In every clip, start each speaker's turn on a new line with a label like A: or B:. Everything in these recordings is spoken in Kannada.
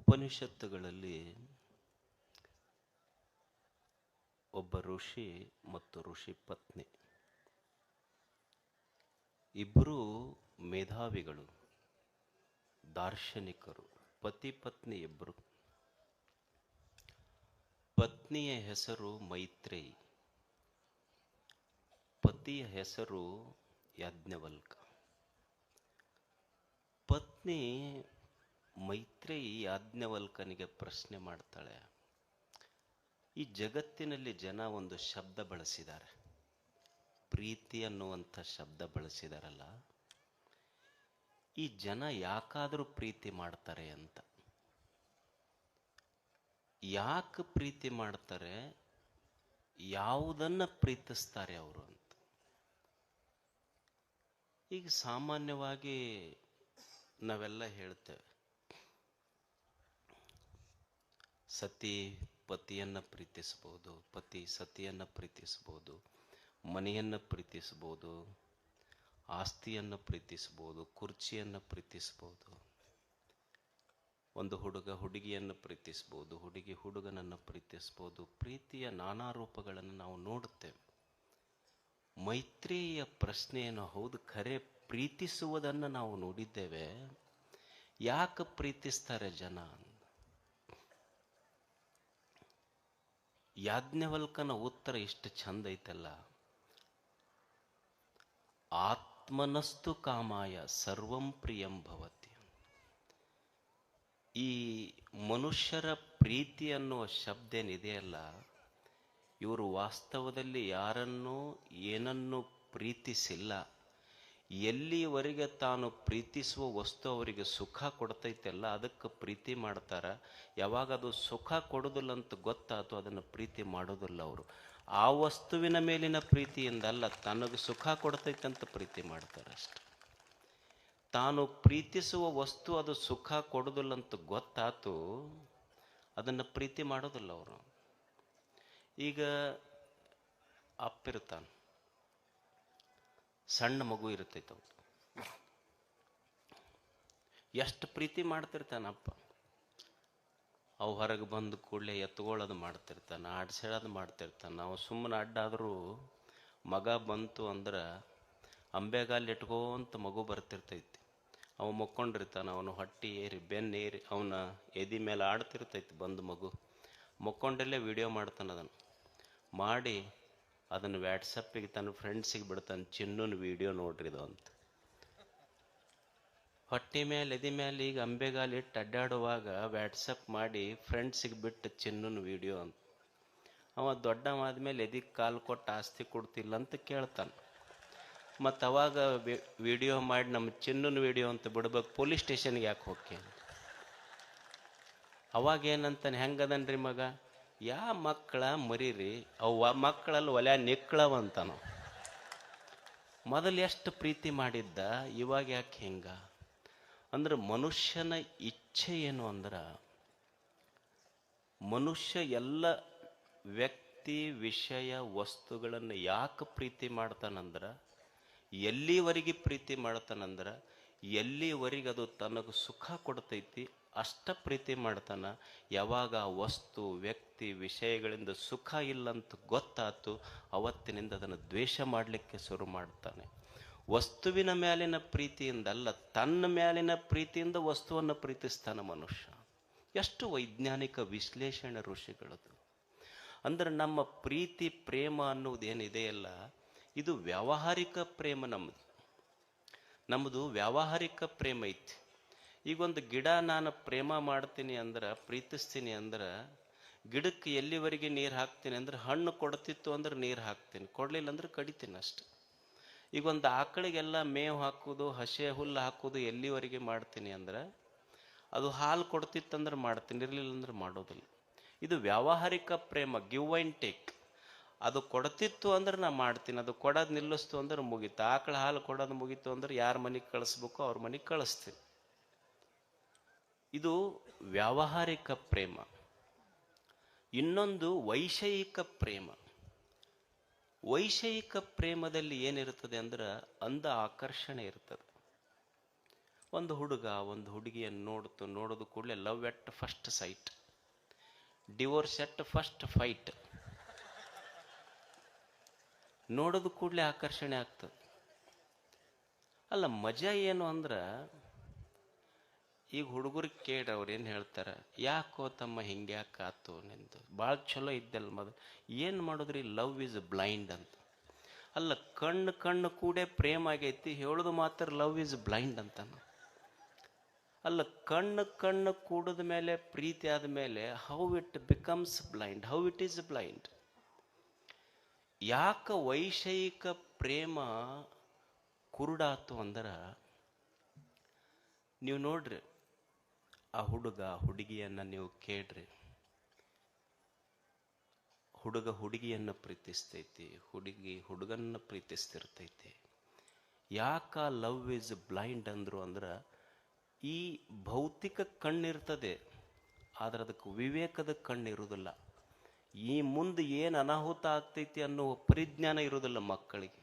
A: ಉಪನಿಷತ್ತುಗಳಲ್ಲಿ ಒಬ್ಬ ಋಷಿ ಮತ್ತು ಋಷಿ ಪತ್ನಿ. ಇಬ್ಬರು ಮೇಧಾವಿಗಳು, ದಾರ್ಶನಿಕರು, ಪತಿ ಪತ್ನಿ ಇಬ್ಬರು ಪತ್ನಿಯ ಹೆಸರು ಮೈತ್ರೇಯಿ, ಪತಿಯ ಹೆಸರು ಯಾಜ್ಞವಲ್ಕ. ಪತ್ನಿ ಮೈತ್ರೇಯಿ ಯಾಜ್ಞವಲ್ಕನಿಗೆ ಪ್ರಶ್ನೆ ಮಾಡ್ತಾಳೆ. ಈ ಜಗತ್ತಿನಲ್ಲಿ ಜನ ಒಂದು ಶಬ್ದ ಬಳಸಿದ್ದಾರೆ. ಪ್ರೀತಿ ಅನ್ನುವಂಥ ಶಬ್ದ ಬಳಸಿದಾರಲ್ಲ. ಈ ಜನ ಯಾಕಾದರೂ ಪ್ರೀತಿ ಮಾಡ್ತಾರೆ ಅಂತ. ಯಾಕೆ ಪ್ರೀತಿ ಮಾಡ್ತಾರೆ? ಯಾವುದನ್ನು ಪ್ರೀತಿಸ್ತಾರೆ ಅವರು ಅಂತ. ಈಗ ಸಾಮಾನ್ಯವಾಗಿ ನಾವೆಲ್ಲ ಹೇಳ್ತೇವೆ. ಸತಿ ಪತಿಯನ್ನು ಪ್ರೀತಿಸ್ಬೋದು ಪತಿ ಸತಿಯನ್ನು ಪ್ರೀತಿಸ್ಬೋದು ಮನೆಯನ್ನು ಪ್ರೀತಿಸ್ಬೋದು ಆಸ್ತಿಯನ್ನು ಪ್ರೀತಿಸ್ಬೋದು ಕುರ್ಚಿಯನ್ನು ಪ್ರೀತಿಸ್ಬೋದು ಒಂದು ಹುಡುಗ ಹುಡುಗಿಯನ್ನು ಪ್ರೀತಿಸ್ಬೋದು ಹುಡುಗಿ ಹುಡುಗನನ್ನು ಪ್ರೀತಿಸ್ಬೋದು ಪ್ರೀತಿಯ ನಾನಾ ರೂಪಗಳನ್ನು ನಾವು ನೋಡುತ್ತೇವೆ. ಮೈತ್ರಿಯ ಪ್ರಶ್ನೆಯನ್ನು ಹೌದು ಖರೆ ಪ್ರೀತಿಸುವುದನ್ನು ನಾವು ನೋಡಿದ್ದೇವೆ. ಯಾಕೆ ಪ್ರೀತಿಸ್ತಾರೆ ಜನ? ಯಾಜ್ಞವಲ್ಕನ ಉತ್ತರ ಎಷ್ಟು ಚಂದ ಐತಲ್ಲ. ಆತ್ಮನಸ್ತು ಕಾಮಾಯ ಸರ್ವಂ ಪ್ರಿಯಂ ಭವತಿ. ಈ ಮನುಷ್ಯರ ಪ್ರೀತಿ ಅನ್ನುವ ಶಬ್ದ ಏನಿದೆಯಲ್ಲ ಇವರು ವಾಸ್ತವದಲ್ಲಿ ಯಾರನ್ನೂ ಏನನ್ನೂ ಪ್ರೀತಿಸಿಲ್ಲ. ಎಲ್ಲಿವರೆಗೆ ತಾನು ಪ್ರೀತಿಸುವ ವಸ್ತು ಅವರಿಗೆ ಸುಖ ಕೊಡ್ತೈತೆಲ್ಲ ಅದಕ್ಕೆ ಪ್ರೀತಿ ಮಾಡ್ತಾರೆ. ಯಾವಾಗ ಅದು ಸುಖ ಕೊಡೋದಿಲ್ಲ ಅಂತ ಗೊತ್ತಾಯ್ತು ಅದನ್ನು ಪ್ರೀತಿ ಮಾಡೋದಿಲ್ಲ ಅವರು. ಆ ವಸ್ತುವಿನ ಮೇಲಿನ ಪ್ರೀತಿಯಿಂದಲ್ಲ ತನಗೆ ಸುಖ ಕೊಡ್ತೈತೆ ಅಂತ ಪ್ರೀತಿ ಮಾಡ್ತಾರೆ ಅಷ್ಟೆ. ತಾನು ಪ್ರೀತಿಸುವ ವಸ್ತು ಅದು ಸುಖ ಕೊಡೋದಿಲ್ಲ ಅಂತ ಗೊತ್ತಾತು, ಅದನ್ನು ಪ್ರೀತಿ ಮಾಡೋದಿಲ್ಲ ಅವರು. ಈಗ ಅಪ್ಪಿರ್ತಾನೆ. ಸಣ್ಣ ಮಗು ಇರ್ತೈತೆ ಎಷ್ಟು ಪ್ರೀತಿ ಮಾಡ್ತಿರ್ತಾನಪ್ಪ. ಅವು ಹೊರಗೆ ಬಂದು ಕೂಡಲೇ ಎತ್ಕೊಳ್ಳೋದು ಮಾಡ್ತಿರ್ತಾನೆ, ಆಡ್ಸೇಳೋದು ಮಾಡ್ತಿರ್ತಾನೆ. ನಾವು ಸುಮ್ಮನೆ ಅಡ್ಡಾದರೂ ಮಗ ಬಂತು ಅಂದ್ರೆ ಅಂಬೆಗಾಲ್ ಇಟ್ಕೋಂತ ಮಗು ಬರ್ತಿರ್ತೈತಿ. ಅವ ಮಕ್ಕೊಂಡಿರ್ತಾನೆ, ಅವನು ಹೊಟ್ಟಿ ಏರಿ, ಬೆನ್ನು ಏರಿ, ಅವನ ಎದಿ ಮೇಲೆ ಆಡ್ತಿರ್ತೈತಿ ಬಂದು ಮಗು. ಮಕ್ಕೊಂಡಲ್ಲೇ ವಿಡಿಯೋ ಮಾಡ್ತಾನೆ ಅದನ್ನು. ಮಾಡಿ ಅದನ್ನು ವ್ಯಾಟ್ಸಪ್ಪಿಗೆ ತನ್ನ ಫ್ರೆಂಡ್ಸಿಗೆ ಬಿಡ್ತಾನೆ ಚಿನ್ನನ ವಿಡಿಯೋ ನೋಡ್ರಿದು ಅಂತ. ಹೊಟ್ಟೆ ಮೇಲೆ ಎದಿ ಮೇಲೆ ಈಗ ಅಂಬೆಗಾಲಿ ಇಟ್ಟು ಅಡ್ಡಾಡುವಾಗ ವ್ಯಾಟ್ಸಪ್ ಮಾಡಿ ಫ್ರೆಂಡ್ಸಿಗೆ ಬಿಟ್ಟು ಚಿನ್ನನ ವಿಡಿಯೋ ಅಂತ. ಅವ ದೊಡ್ಡವಾದ್ಮೇಲೆ ಎದಿಗೆ ಕಾಲು ಕೊಟ್ಟು ಆಸ್ತಿ ಕೊಡ್ತಿಲ್ಲ ಅಂತ ಕೇಳ್ತಾನೆ. ಮತ್ತು ಅವಾಗ ವಿಡಿಯೋ ಮಾಡಿ ನಮ್ಮ ಚಿನ್ನನ ವಿಡಿಯೋ ಅಂತ ಬಿಡ್ಬೇಕು, ಪೊಲೀಸ್ ಸ್ಟೇಷನ್ಗೆ ಯಾಕೆ ಹೋಗಿ ಅವಾಗ ಏನಂತಾನೆ ಹೆಂಗದನ್ರಿ ಮಗ? ಯಾ ಮಕ್ಕಳ ಮರೀರಿ ಅವ ಮಕ್ಕಳಲ್ಲಿ ಒಲೆ ನಿಕ್ಕಳವಂತನು. ಮೊದಲು ಎಷ್ಟು ಪ್ರೀತಿ ಮಾಡಿದ್ದ, ಇವಾಗ ಯಾಕೆ ಹೆಂಗ? ಅಂದ್ರೆ ಮನುಷ್ಯನ ಇಚ್ಛೆ ಏನು ಅಂದ್ರೆ, ಮನುಷ್ಯ ಎಲ್ಲ ವ್ಯಕ್ತಿ, ವಿಷಯ, ವಸ್ತುಗಳನ್ನು ಯಾಕೆ ಪ್ರೀತಿ ಮಾಡ್ತಾನಂದ್ರೆ, ಎಲ್ಲಿವರೆಗೆ ಪ್ರೀತಿ ಮಾಡ್ತಾನಂದ್ರೆ, ಎಲ್ಲಿವರೆಗೆ ಅದು ತನಗೆ ಸುಖ ಕೊಡ್ತೈತಿ ಅಷ್ಟ ಪ್ರೀತಿ ಮಾಡ್ತಾನ. ಯಾವಾಗ ವಸ್ತು, ವ್ಯಕ್ತಿ, ವಿಷಯಗಳಿಂದ ಸುಖ ಇಲ್ಲಂತ ಗೊತ್ತಾತು, ಅವತ್ತಿನಿಂದ ಅದನ್ನು ದ್ವೇಷ ಮಾಡಲಿಕ್ಕೆ ಶುರು ಮಾಡ್ತಾನೆ. ವಸ್ತುವಿನ ಮೇಲಿನ ಪ್ರೀತಿಯಿಂದಲ್ಲ, ತನ್ನ ಮೇಲಿನ ಪ್ರೀತಿಯಿಂದ ವಸ್ತುವನ್ನು ಪ್ರೀತಿಸ್ತಾನೆ ಮನುಷ್ಯ. ಎಷ್ಟು ವೈಜ್ಞಾನಿಕ ವಿಶ್ಲೇಷಣೆ ಋಷಿಗಳದು ಅಂದ್ರೆ ನಮ್ಮ ಪ್ರೀತಿ, ಪ್ರೇಮ ಅನ್ನೋದೇನಿದೆಯಲ್ಲ ಇದು ವ್ಯಾವಹಾರಿಕ ಪ್ರೇಮ ನಮ್ಮದು ನಮ್ಮದು ವ್ಯಾವಹಾರಿಕ ಪ್ರೇಮ ಐತಿ. ಈಗೊಂದು ಗಿಡ ನಾನು ಪ್ರೇಮ ಮಾಡ್ತೀನಿ ಅಂದ್ರೆ, ಪ್ರೀತಿಸ್ತೀನಿ ಅಂದ್ರೆ, ಗಿಡಕ್ಕೆ ಎಲ್ಲಿವರೆಗೆ ನೀರು ಹಾಕ್ತೀನಿ ಅಂದ್ರೆ, ಹಣ್ಣು ಕೊಡ್ತಿತ್ತು ಅಂದ್ರೆ ನೀರು ಹಾಕ್ತೀನಿ. ಕೊಡಲಿಲ್ಲ ಅಂದ್ರೆ ಕಡಿತೀನಿ ಅಷ್ಟೆ. ಈಗ ಒಂದು ಆಕಳಿಗೆಲ್ಲ ಮೇವು ಹಾಕೋದು, ಹಸೆ ಹುಲ್ಲು ಹಾಕೋದು ಎಲ್ಲಿವರೆಗೆ ಮಾಡ್ತೀನಿ ಅಂದ್ರೆ, ಅದು ಹಾಲು ಕೊಡ್ತಿತ್ತಂದ್ರೆ ಮಾಡ್ತೀನಿ, ಇರಲಿಲ್ಲ ಅಂದ್ರೆ ಮಾಡೋದಿಲ್ಲ. ಇದು ವ್ಯಾವಹಾರಿಕ ಪ್ರೇಮ, ಗಿವ್ ಆ್ಯಂಡ್ ಟೇಕ್. ಅದು ಕೊಡ್ತಿತ್ತು ಅಂದ್ರೆ ನಾ ಮಾಡ್ತೀನಿ, ಅದು ಕೊಡೋದು ನಿಲ್ಲಿಸ್ತು ಅಂದ್ರೆ ಮುಗೀತು. ಆಕಳ ಹಾಲು ಕೊಡೋದು ಮುಗೀತು ಅಂದ್ರೆ ಯಾರ ಮನೆಗೆ ಕಳಿಸ್ಬೇಕು, ಅವ್ರ ಮನೆಗೆ ಕಳಿಸ್ತೀನಿ. ಇದು ವ್ಯಾವಹಾರಿಕ ಪ್ರೇಮ. ಇನ್ನೊಂದು ವೈಷಯಿಕ ಪ್ರೇಮ. ವೈಷಯಿಕ ಪ್ರೇಮದಲ್ಲಿ ಏನಿರ್ತದೆ ಅಂದ್ರೆ ಅಂದ ಆಕರ್ಷಣೆ ಇರ್ತದೆ. ಒಂದು ಹುಡುಗ ಒಂದು ಹುಡುಗಿಯನ್ನು ನೋಡ್ತು, ನೋಡೋದು ಕೂಡಲೇ love at first sight divorce at first fight ನೋಡೋದು ಕೂಡಲೇ ಆಕರ್ಷಣೆ ಆಗ್ತದೆ. ಅಲ್ಲ, ಮಜಾ ಏನು ಅಂದ್ರೆ ಈಗ ಹುಡುಗರು ಕೇಳಿ ಅವ್ರು ಏನು ಹೇಳ್ತಾರೆ? ಯಾಕೋ ತಮ್ಮ ಹಿಂಗೆ ಯಾಕೆ ಆತು ನಿಂದು? ಭಾಳ ಚಲೋ ಇದ್ದಲ್ಲ ಮೊದಲು ಏನು ಮಾಡಿದ್ರಿ? ಲವ್ ಈಸ್ ಬ್ಲೈಂಡ್ ಅಂತ. ಅಲ್ಲ, ಕಣ್ಣು ಕಣ್ಣು ಕೂಡೇ ಪ್ರೇಮ ಆಗೈತಿ, ಹೇಳೋದು ಮಾತ್ರ ಲವ್ ಈಸ್ ಬ್ಲೈಂಡ್ ಅಂತ ಅಲ್ಲ, ಕಣ್ಣು ಕಣ್ಣು ಕೂಡದ ಮೇಲೆ, ಪ್ರೀತಿ ಆದ ಮೇಲೆ how it becomes blind how it is blind ಯಾಕ ವೈಷಯಿಕ ಪ್ರೇಮ ಕುರುಡಾತು ಅಂದ್ರೆ, ನೀವು ನೋಡ್ರಿ ಆ ಹುಡುಗ ಹುಡುಗಿಯನ್ನ ನೀವು ಕೇಳ್ರಿ. ಹುಡುಗ ಹುಡುಗಿಯನ್ನು ಪ್ರೀತಿಸ್ತೈತಿ, ಹುಡುಗಿ ಹುಡುಗನ್ನ ಪ್ರೀತಿಸ್ತಿರ್ತೈತಿ. ಯಾಕ ಲವ್ ಇಸ್ ಬ್ಲೈಂಡ್ ಅಂದ್ರು ಅಂದ್ರೆ ಈ ಭೌತಿಕ ಕಣ್ಣಿರ್ತದೆ, ಆದ್ರೆ ಅದಕ್ಕೆ ವಿವೇಕದ ಕಣ್ಣಿರುವುದಿಲ್ಲ ಈ ಮುಂದೆ ಏನು ಅನಾಹುತ ಆಗ್ತೈತಿ ಅನ್ನೋ ಪರಿಜ್ಞಾನ ಇರೋದಿಲ್ಲ ಮಕ್ಕಳಿಗೆ.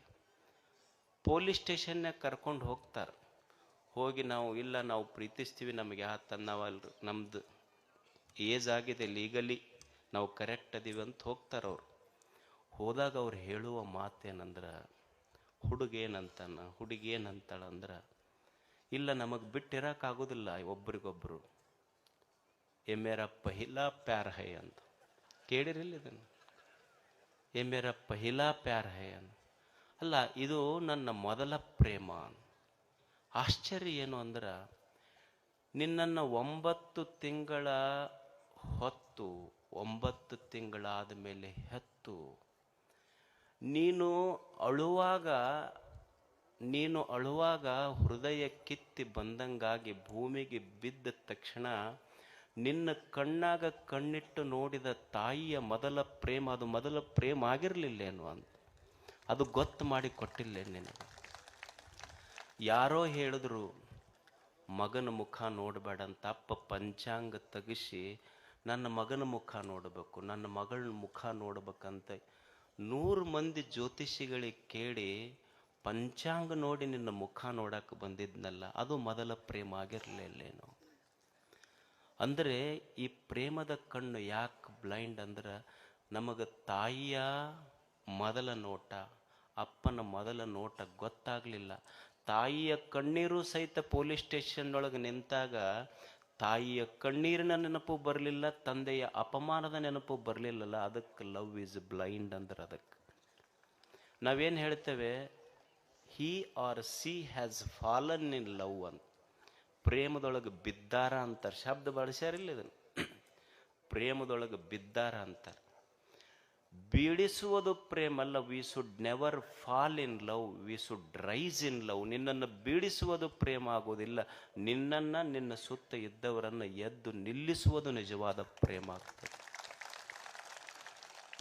A: ಪೊಲೀಸ್ ಸ್ಟೇಷನ್ನಾಗ ಕರ್ಕೊಂಡು ಹೋಗ್ತಾರೆ. ಹೋಗಿ ನಾವು, ಇಲ್ಲ, ನಾವು ಪ್ರೀತಿಸ್ತೀವಿ ನಮಗೆ, ಆ ತನ್ನವಲ್ರು ನಮ್ದು ಏಜ್ ಆಗಿದೆ ಲೀಗಲಿ ನಾವು ಕರೆಕ್ಟ್ ಅದೀವಿ ಅಂತ ಹೋಗ್ತಾರೆ ಅವರು. ಹೋದಾಗ ಅವ್ರು ಹೇಳುವ ಮಾತೇನಂದ್ರೆ, ಹುಡುಗೇನಂತಾನ, ಹುಡುಗೇನಂತಾಳಂದ್ರೆ, ಇಲ್ಲ, ನಮಗೆ ಬಿಟ್ಟಿರೋಕ್ಕಾಗೋದಿಲ್ಲ ಒಬ್ರಿಗೊಬ್ಬರು ಎ ಮೇರ ಪಹಿಲಾ ಪ್ಯಾರ್ ಹೈ ಅಂತ ಕೇಳಿರಿಲ್ಲ ಇದನ್ನು. ಎ ಮೇರ ಪಹಿಲಾ ಪ್ಯಾರ್ ಹೈ ಅಂತ ಅಲ್ಲ, ಇದು ನನ್ನ ಮೊದಲ ಪ್ರೇಮ ಆಶ್ಚರ್ಯ ಏನು ಅಂದ್ರೆ, ನಿನ್ನನ್ನು ಒಂಬತ್ತು ತಿಂಗಳ ಹೊತ್ತು, ಒಂಬತ್ತು ತಿಂಗಳಾದ ಮೇಲೆ ಹೆತ್ತು. ನೀನು ಅಳುವಾಗ ನೀನು ಅಳುವಾಗ ಹೃದಯ ಕಿತ್ತಿ ಬಂದಂಗಾಗಿ ಭೂಮಿಗೆ ಬಿದ್ದ ತಕ್ಷಣ ನಿನ್ನ ಕಣ್ಣಾಗ ಕಣ್ಣಿಟ್ಟು ನೋಡಿದ ತಾಯಿಯ ಮೊದಲ ಪ್ರೇಮ, ಅದು ಮೊದಲ ಪ್ರೇಮ ಆಗಿರಲಿಲ್ಲೇನು ಅಂತ. ಅದು ಗೊತ್ತು ಮಾಡಿ ಕೊಟ್ಟಿಲ್ಲ ನಿನಗೆ? ಯಾರೋ ಹೇಳಿದ್ರು, ಮಗನ ಮುಖ ನೋಡಬೇಡ ಅಂತ ಅಪ್ಪ ಪಂಚಾಂಗ ತೆಗಿಸಿ ನನ್ನ ಮಗನ ಮುಖ ನೋಡಬೇಕು, ನನ್ನ ಮಗಳ ಮುಖ ನೋಡ್ಬೇಕಂತ ನೂರು ಮಂದಿ ಜ್ಯೋತಿಷಿಗಳಿಗೆ ಕೇಳಿ ಪಂಚಾಂಗ ನೋಡಿ ನಿನ್ನ ಮುಖ ನೋಡಕ್ಕೆ ಬಂದಿದ್ನಲ್ಲ, ಅದು ಮೊದಲ ಪ್ರೇಮ ಆಗಿರಲಿಲ್ಲೇನು ಅಂದರೆ ಈ ಪ್ರೇಮದ ಕಣ್ಣು ಯಾಕೆ ಬ್ಲೈಂಡ್ ಅಂದ್ರೆ, ನಮಗೆ ತಾಯಿಯ ಮೊದಲ ನೋಟ, ಅಪ್ಪನ ಮೊದಲ ನೋಟ ಗೊತ್ತಾಗಲಿಲ್ಲ. ತಾಯಿಯ ಕಣ್ಣೀರು ಸಹಿತ ಪೊಲೀಸ್ ಸ್ಟೇಷನ್ ಒಳಗೆ ನಿಂತಾಗ ತಾಯಿಯ ಕಣ್ಣೀರಿನ ನೆನಪು ಬರಲಿಲ್ಲ, ತಂದೆಯ ಅಪಮಾನದ ನೆನಪು ಬರಲಿಲ್ಲಲ್ಲ, ಅದಕ್ಕೆ ಲವ್ ಈಸ್ ಬ್ಲೈಂಡ್ ಅಂದ್ರೆ ಅದಕ್ಕೆ. ನಾವೇನು ಹೇಳ್ತೇವೆ, he or she has fallen in love ಅಂತ. ಪ್ರೇಮದೊಳಗೆ ಬಿದ್ದಾರ ಅಂತಾರೆ. ಶಬ್ದ ಬಳಸ್ಯಾರಿಲ್ಲ ಇದನ್ನು. ಪ್ರೇಮದೊಳಗೆ ಬಿದ್ದಾರ ಅಂತಾರೆ. ಬೀಳಿಸುವುದು ಪ್ರೇಮಲ್ಲ we should never fall in love we should rise in love ನಿನ್ನನ್ನು ಬೀಳಿಸುವುದು ಪ್ರೇಮ ಆಗೋದಿಲ್ಲ ನಿನ್ನನ್ನು, ನಿನ್ನ ಸುತ್ತ ಇದ್ದವರನ್ನು ಎದ್ದು ನಿಲ್ಲಿಸುವುದು ನಿಜವಾದ ಪ್ರೇಮ ಆಗ್ತದೆ.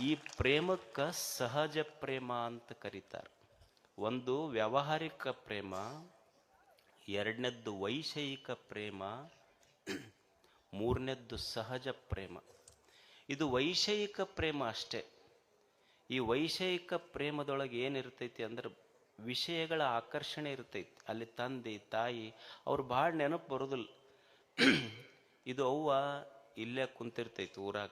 A: ಈ ಪ್ರೇಮಕ್ಕೆ ಸಹಜ ಪ್ರೇಮ ಅಂತ ಕರೀತಾರೆ. ಒಂದು ವ್ಯಾವಹಾರಿಕ ಪ್ರೇಮ, ಎರಡನೇದ್ದು ವೈಷಯಿಕ ಪ್ರೇಮ, ಮೂರನೇದ್ದು ಸಹಜ ಪ್ರೇಮ. ಇದು ವೈಷಯಿಕ ಪ್ರೇಮ ಅಷ್ಟೇ. ಈ ವೈಷಯಿಕ ಪ್ರೇಮದೊಳಗೆ ಏನಿರ್ತೈತಿ ಅಂದ್ರೆ ವಿಷಯಗಳ ಆಕರ್ಷಣೆ ಇರ್ತೈತಿ. ಅಲ್ಲಿ ತಂದೆ, ತಾಯಿ, ಅವ್ರು ಭಾಳ ನೆನಪು ಬರೋದಿಲ್ಲ. ಇದು ಅವ್ವ ಇಲ್ಲೇ ಕುಂತಿರ್ತೈತಿ ಊರಾಗ.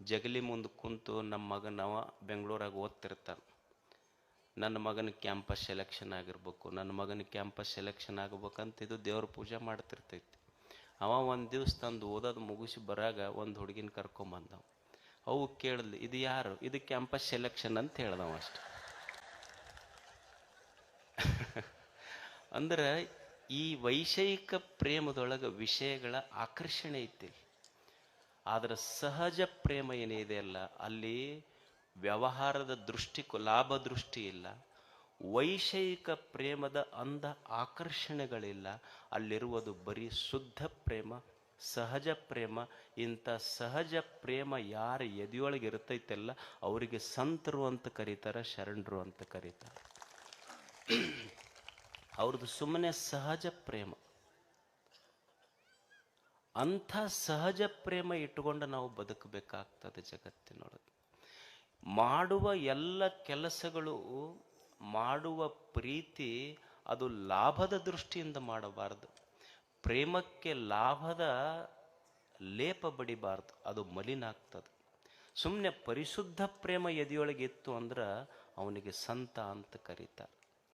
A: ಜಗಲಿ ಮುಂದೆ ಕುಂತು ನಮ್ಮ ಮಗನವ ಬೆಂಗಳೂರಾಗ ಓದ್ತಿರ್ತಾನೆ. ನನ್ನ ಮಗನ ಕ್ಯಾಂಪಸ್ ಸೆಲೆಕ್ಷನ್ ಆಗಿರ್ಬೇಕು, ನನ್ನ ಮಗನ ಕ್ಯಾಂಪಸ್ ಸೆಲೆಕ್ಷನ್ ಆಗ್ಬೇಕಂತ ಇದು ದೇವ್ರ ಪೂಜೆ ಮಾಡ್ತಿರ್ತೈತಿ. ಅವ ಒಂದು ದಿವ್ಸ ತಂದು ಓದೋದು ಮುಗಿಸಿ ಬರಾಗ ಒಂದು ಹುಡುಗಿನ ಕರ್ಕೊಂಬಂದವ. ಅವು ಕೇಳಿದ್ಲು, ಇದು ಯಾರು? ಇದು ಕ್ಯಾಂಪಸ್ ಸೆಲೆಕ್ಷನ್ ಅಂತ ಹೇಳ್ದವ ಅಷ್ಟೆ. ಅಂದ್ರೆ ಈ ವೈಷಯಿಕ ಪ್ರೇಮದೊಳಗೆ ವಿಷಯಗಳ ಆಕರ್ಷಣೆ ಐತಿ. ಆದರೆ ಸಹಜ ಪ್ರೇಮ ಏನಿದೆ ಅಲ್ಲ, ಅಲ್ಲಿ ವ್ಯವಹಾರದ ದೃಷ್ಟಿ, ಲಾಭ ದೃಷ್ಟಿ ಇಲ್ಲ. ವೈಷಯಿಕ ಪ್ರೇಮದ ಅಂದ ಆಕರ್ಷಣೆಗಳಿಲ್ಲ. ಅಲ್ಲಿರುವುದು ಬರೀ ಶುದ್ಧ ಪ್ರೇಮ ಸಹಜ ಪ್ರೇಮ, ಇಂಥ ಸಹಜ ಪ್ರೇಮ ಯಾರ ಎದೆಯೊಳಗೆ ಇರ್ತೈತೆಲ್ಲ, ಅವರಿಗೆ ಸಂತರು ಅಂತ ಕರೀತಾರೆ, ಶರಣರು ಅಂತ ಕರೀತಾರೆ. ಅವ್ರದ್ದು ಸುಮ್ಮನೆ ಸಹಜ ಪ್ರೇಮ. ಅಂಥ ಸಹಜ ಪ್ರೇಮ ಇಟ್ಟುಕೊಂಡು ನಾವು ಬದುಕಬೇಕಾಗ್ತದೆ ಜಗತ್ತಿನೊಳಗೆ. ಮಾಡುವ ಎಲ್ಲ ಕೆಲಸಗಳು, ಮಾಡುವ ಪ್ರೀತಿ ಅದು ಲಾಭದ ದೃಷ್ಟಿಯಿಂದ ಮಾಡಬಾರದು. ಪ್ರೇಮಕ್ಕೆ ಲಾಭದ ಲೇಪ ಬಡಿಬಾರ್ದು, ಅದು ಮಲಿನ ಆಗ್ತದೆ ಸುಮ್ಮನೆ ಪರಿಶುದ್ಧ ಪ್ರೇಮ ಎದೆಯೊಳಗೆ ಇತ್ತು ಅಂದ್ರೆ ಅವನಿಗೆ ಸಂತ ಅಂತ ಕರೀತಾರೆ.